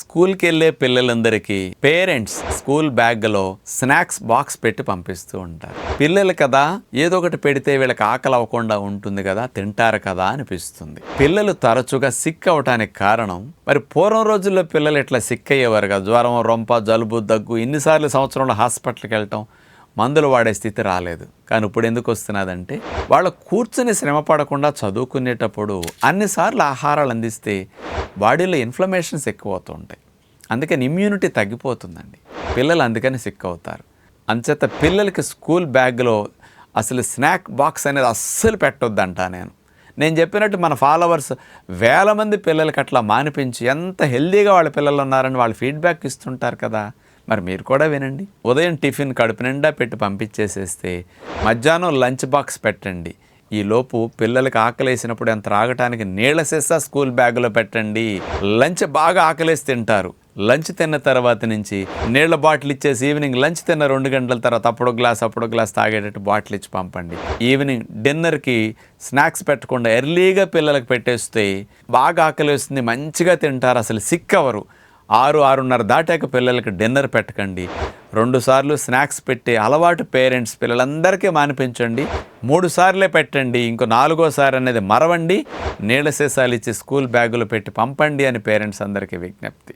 స్కూల్కి వెళ్ళే పిల్లలందరికీ పేరెంట్స్ స్కూల్ బ్యాగ్లో స్నాక్స్ బాక్స్ పెట్టి పంపిస్తూ ఉంటారు. పిల్లలు కదా ఏదో ఒకటి పెడితే వీళ్ళకి ఆకలి అవ్వకుండా ఉంటుంది కదా తింటారు కదా అనిపిస్తుంది. పిల్లలు తరచుగా సిక్ అవటానికి కారణం మరి పూర్వం రోజుల్లో పిల్లలు ఇట్లా సిక్ అయ్యేవారు కదా జ్వరం రొంప జలుబు దగ్గు ఇన్నిసార్లు సంవత్సరంలో హాస్పిటల్కి వెళ్ళటం మందులు వాడే స్థితి రాలేదు. కానీ ఇప్పుడు ఎందుకు వస్తున్నదంటే వాళ్ళు కూర్చుని శ్రమ పడకుండా చదువుకునేటప్పుడు అన్నిసార్లు ఆహారాలు అందిస్తే బాడీలో ఇన్ఫ్లమేషన్స్ ఎక్కువ అవుతుంటాయి అందుకని ఇమ్యూనిటీ తగ్గిపోతుందండి. పిల్లలు అందుకని సిక్ అవుతారు. అంచేత పిల్లలకి స్కూల్ బ్యాగ్లో అసలు స్నాక్ బాక్స్ అనేది అస్సలు పెట్టొద్దంట నేను. నేను చెప్పినట్టు మన ఫాలోవర్స్ వేల మంది పిల్లలకి అట్లా మానిపించి ఎంత హెల్దీగా వాళ్ళ పిల్లలు ఉన్నారని వాళ్ళు ఫీడ్బ్యాక్ ఇస్తుంటారు కదా. మరి మీరు కూడా వినండి. ఉదయం టిఫిన్ కడుపు నిండా పెట్టి పంపించేసేస్తే మధ్యాహ్నం లంచ్ బాక్స్ పెట్టండి. ఈ లోపు పిల్లలకి ఆకలేసినప్పుడు ఎంత రాగటానికి నీళ్ళ సెస్సా స్కూల్ బ్యాగులో పెట్టండి. లంచ్ బాగా ఆకలేసి తింటారు. లంచ్ తిన్న తర్వాత నుంచి నీళ్ళ బాటిల్ ఇచ్చేసి ఈవినింగ్ లంచ్ తిన్న రెండు గంటల తర్వాత అప్పుడు గ్లాస్ అప్పుడు గ్లాస్ తాగేటట్టు బాటిల్ ఇచ్చి పంపండి. ఈవినింగ్ డిన్నర్కి స్నాక్స్ పెట్టకుండా ఎర్లీగా పిల్లలకు పెట్టేస్తే బాగా ఆకలి వస్తుంది మంచిగా తింటారు అసలు సిక్ అవరు ఆరు ఆరున్నర దాటాక పిల్లలకి డిన్నర్ పెట్టకండి. రెండు సార్లు స్నాక్స్ పెట్టే అలవాటు పేరెంట్స్ పిల్లలందరికీ మానిపించండి. మూడు సార్లే పెట్టండి. ఇంకో నాలుగోసారి అనేది మరవండి. నీళ్ళ సీసాలు ఇచ్చి స్కూల్ బ్యాగులు పెట్టి పంపండి అని పేరెంట్స్ అందరికీ విజ్ఞప్తి.